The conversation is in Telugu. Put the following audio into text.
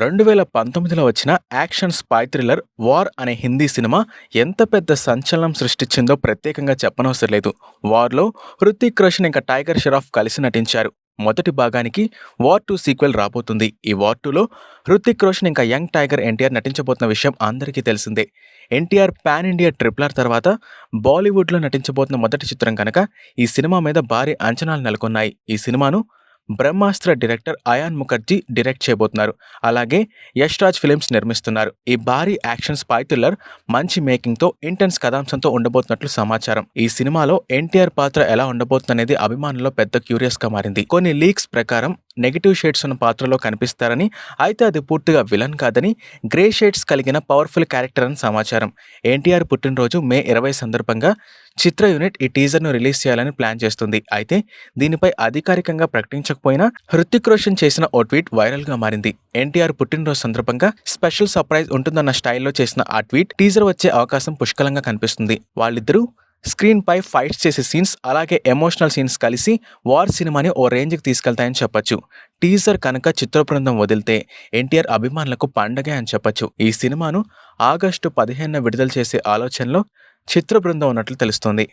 రెండు వేల పంతొమ్మిదిలో వచ్చిన యాక్షన్ స్పై థ్రిల్లర్ వార్ అనే హిందీ సినిమా ఎంత పెద్ద సంచలనం సృష్టించిందో ప్రత్యేకంగా చెప్పనవసరం లేదు. వార్లో హృతిక్ రోషన్ ఇంకా టైగర్ షెరాఫ్ కలిసి నటించారు. మొదటి భాగానికి వార్ టూ సీక్వెల్ రాబోతుంది. ఈ వార్ టూలో హృతిక్ రోషన్ ఇంకా యంగ్ టైగర్ ఎన్టీఆర్ నటించబోతున్న విషయం అందరికీ తెలిసిందే. ఎన్టీఆర్ పాన్ ఇండియా ట్రిప్లర్ తర్వాత బాలీవుడ్లో నటించబోతున్న మొదటి చిత్రం కనుక ఈ సినిమా మీద భారీ అంచనాలు నెలకొన్నాయి. ఈ సినిమాను బ్రహ్మాస్త్ర డైరెక్టర్ అయాన్ ముఖర్జీ డైరెక్ట్ చేయబోతున్నారు. అలాగే యష్ రాజ్ ఫిలిమ్స్ నిర్మిస్తున్నారు. ఈ భారీ యాక్షన్ స్పై థ్రిల్లర్ మంచి మేకింగ్తో ఇంటెన్స్ కథాంశంతో ఉండబోతున్నట్లు సమాచారం. ఈ సినిమాలో ఎన్టీఆర్ పాత్ర ఎలా ఉండబోతుందనేది అభిమానుల్లో పెద్ద క్యూరియస్గా మారింది. కొన్ని లీక్స్ ప్రకారం నెగిటివ్ షేడ్స్ ఉన్న పాత్రలో కనిపిస్తారని అయితే అది పూర్తిగా విలన్ కాదని గ్రే షేడ్స్ కలిగిన పవర్ఫుల్ క్యారెక్టర్ అని సమాచారం. ఎన్టీఆర్ పుట్టినరోజు మే ఇరవై సందర్భంగా చిత్ర యూనిట్ ఈ టీజర్ను రిలీజ్ చేయాలని ప్లాన్ చేస్తుంది. అయితే దీనిపై అధికారికంగా ప్రకటించకపోయినా హృతిక్ రోషన్ చేసిన ఓ ట్వీట్ వైరల్గా మారింది. ఎన్టీఆర్ పుట్టినరోజు సందర్భంగా స్పెషల్ సర్ప్రైజ్ ఉంటుందన్న స్టైల్లో చేసిన ఆ ట్వీట్ టీజర్ వచ్చే అవకాశం పుష్కలంగా కనిపిస్తుంది. వాళ్ళిద్దరూ స్క్రీన్ పై ఫైట్స్ చేసే సీన్స్ అలాగే ఎమోషనల్ సీన్స్ కలిసి వార్ సినిమాని ఓ రేంజ్కి తీసుకెళ్తాయని చెప్పొచ్చు. టీజర్ కనుక చిత్ర బృందం వదిలితే ఎన్టీఆర్ అభిమానులకు పండగే అని చెప్పొచ్చు. ఈ సినిమాను ఆగస్టు పదిహేనున విడుదల చేసే ఆలోచనలో చిత్ర బృందం ఉన్నట్లు తెలుస్తోంది.